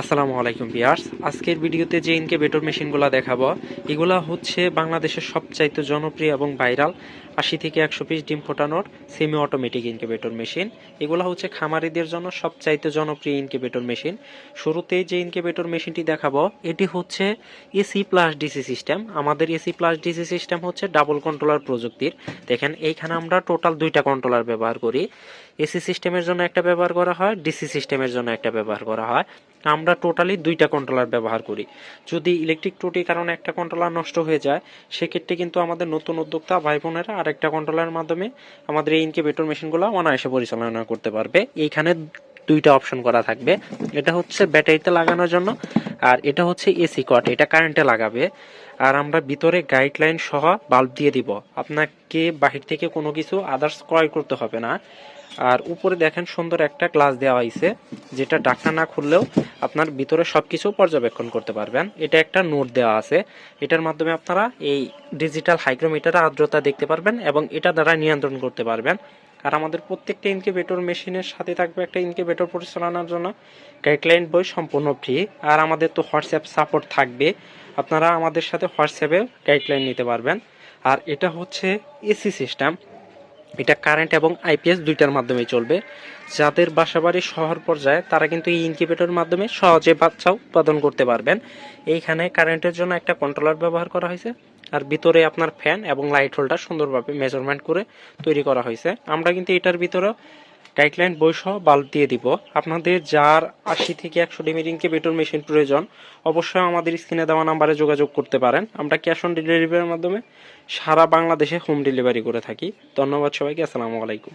আসসালামু আলাইকুম বিয়ার্স আজকের ভিডিওতে যে ইনকেভেটর মেশিনগুলো দেখাবো, এগুলা হচ্ছে বাংলাদেশের সবচাইতে জনপ্রিয় এবং ভাইরাল আশি থেকে একশো পিস ডিম ফোটানোর সেমি অটোমেটিক ইনকেভেটর মেশিন এগুলা হচ্ছে খামারিদের জন্য সবচাইতে জনপ্রিয় ইনকেভেটর মেশিন শুরুতেই যে ইনকেভেটর মেশিনটি দেখাবো, এটি হচ্ছে এসি প্লাস ডিসি সিস্টেম আমাদের এসি প্লাস ডিসি সিস্টেম হচ্ছে ডাবল কন্ট্রোলার প্রযুক্তির। দেখেন, এইখানে আমরা টোটাল দুইটা কন্ট্রোলার ব্যবহার করি। এসি সিস্টেমের জন্য একটা ব্যবহার করা হয় ডিসি সিস্টেমের জন্য একটা ব্যবহার করা হয়। আমরা টোটালি দুইটা কন্ট্রোলার ব্যবহার করি। যদি ইলেকট্রিক ত্রুটির কারণে একটা কন্ট্রোলার নষ্ট হয়ে যায়, সেক্ষেত্রে কিন্তু আমাদের নতুন উদ্যোক্তা ভাই বোনেরা আরেকটা কন্ট্রোলারের মাধ্যমে আমাদের এই ইনকিউবেটর মেশিনগুলো অনায়াসে পরিচালনা করতে পারবে। এইখানে দুইটা অপশন করা থাকবে। এটা হচ্ছে ব্যাটারিতে লাগানোর জন্য, আর এটা হচ্ছে এসি কট এটা কারেন্টে লাগাবে। আর আমরা ভিতরে গাইডলাইন সহ বাল্ব দিয়ে দিব। আপনাকে বাহির থেকে কোনো কিছু আদার্স ক্রয় করতে হবে না। আর উপরে দেখেন সুন্দর একটা গ্লাস দেওয়া হয়েছে যেটা ডাক্তার না খুললেও আপনার ভিতরে সব কিছু পর্যবেক্ষণ করতে পারবেন। এটা একটা নোট দেওয়া আছে। এটার মাধ্যমে আপনারা এই ডিজিটাল হাইগ্রোমিটার আর্দ্রতা দেখতে পারবেন এবং এটা দ্বারা নিয়ন্ত্রণ করতে পারবেন। আর আমাদের প্রত্যেকটা ইনকিউবেটর মেশিনের সাথে থাকবে একটা ইনকিউবেটর পরিচালনার জন্য গাইডলাইন বই সম্পূর্ণ ফ্রি আর আমাদের তো হোয়াটসঅ্যাপ সাপোর্ট থাকবে। আপনারা আমাদের সাথে হোয়াটসঅ্যাপে গাইডলাইন নিতে পারবেন। আর এটা হচ্ছে এসি সিস্টেম এটা কারেন্ট এবং আইপিএস দুইটার মাধ্যমে চলবে। যাদের বাসাবাড়ি শহর পর্যায়ে, তারা কিন্তু এই ইনকিউবেটরের মাধ্যমে সহজে বাচ্চা উৎপাদন করতে পারবেন। এইখানে কারেন্টের জন্য একটা কন্ট্রোলার ব্যবহার করা হয়েছে। আর ভিতরে আপনার ফ্যান এবং লাইট হোল্ডার সুন্দরভাবে মেজারমেন্ট করে তৈরি করা হয়েছে। আমরা কিন্তু এটার ভিতরে গাইডলাইন বই সহ বাল্ব দিয়ে দিব। আপনাদের যার আশি থেকে একশো ডিমিটিংকে বেটন মেশিন প্রয়োজন, অবশ্যই আমাদের স্ক্রিনে দেওয়া নাম্বারে যোগাযোগ করতে পারেন। আমরা ক্যাশ অন ডেলিভারির মাধ্যমে সারা বাংলাদেশে হোম ডেলিভারি করে থাকি। ধন্যবাদ সবাইকে, আসসালামু আলাইকুম।